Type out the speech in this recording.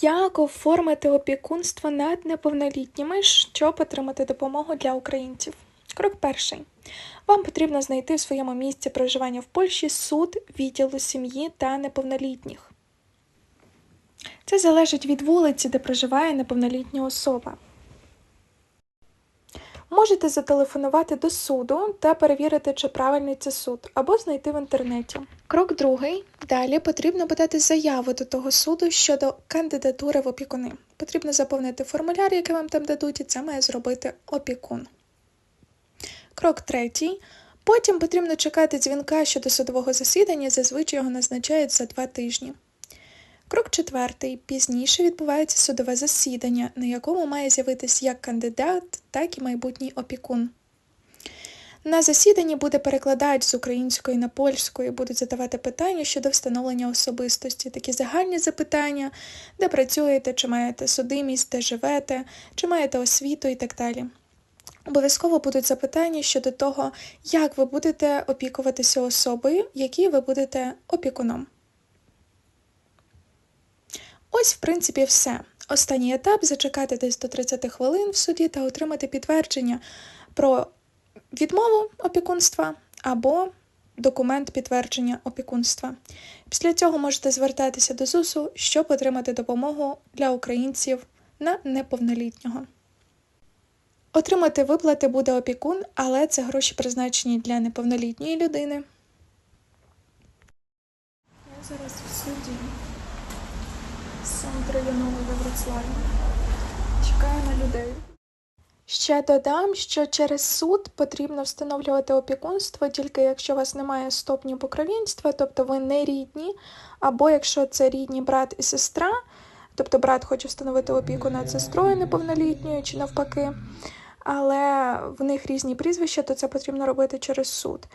Як оформити опікунство над неповнолітніми, щоб отримати допомогу для українців? Крок перший. Вам потрібно знайти в своєму місці проживання в Польщі суд відділу сім'ї та неповнолітніх. Це залежить від вулиці, де проживає неповнолітня особа. Можете зателефонувати до суду та перевірити, чи правильний це суд, або знайти в інтернеті. Крок другий. Далі потрібно подати заяву до того суду щодо кандидатури в опікуни. Потрібно заповнити формуляр, який вам там дадуть, і це має зробити опікун. Крок третій. Потім потрібно чекати дзвінка щодо судового засідання, зазвичай його назначають за два тижні. Крок четвертий. Пізніше відбувається судове засідання, на якому має з'явитись як кандидат, так і майбутній опікун. На засіданні буде перекладач з української на польську і будуть задавати питання щодо встановлення особистості, такі загальні запитання, де працюєте, чи маєте судимість, де живете, чи маєте освіту і так далі. Обов'язково будуть запитання щодо того, як ви будете опікуватися особою, якій ви будете опікуном. Ось, в принципі, все. Останній етап зачекати десь до 30 хвилин в суді та отримати підтвердження про відмову опікунства або документ підтвердження опікунства. Після цього можете звертатися до ЗУСу, щоб отримати допомогу для українців на неповнолітнього. Отримати виплати буде опікун, але це гроші призначені для неповнолітньої людини. Я зараз в суді центру Янового Вроцлаві. Чекаю на людей. Ще додам, що через суд потрібно встановлювати опікунство тільки якщо у вас немає стопні покровінства, тобто ви не рідні, або якщо це рідні брат і сестра, тобто брат хоче встановити опіку над сестрою неповнолітньою чи навпаки, але в них різні прізвища, то це потрібно робити через суд.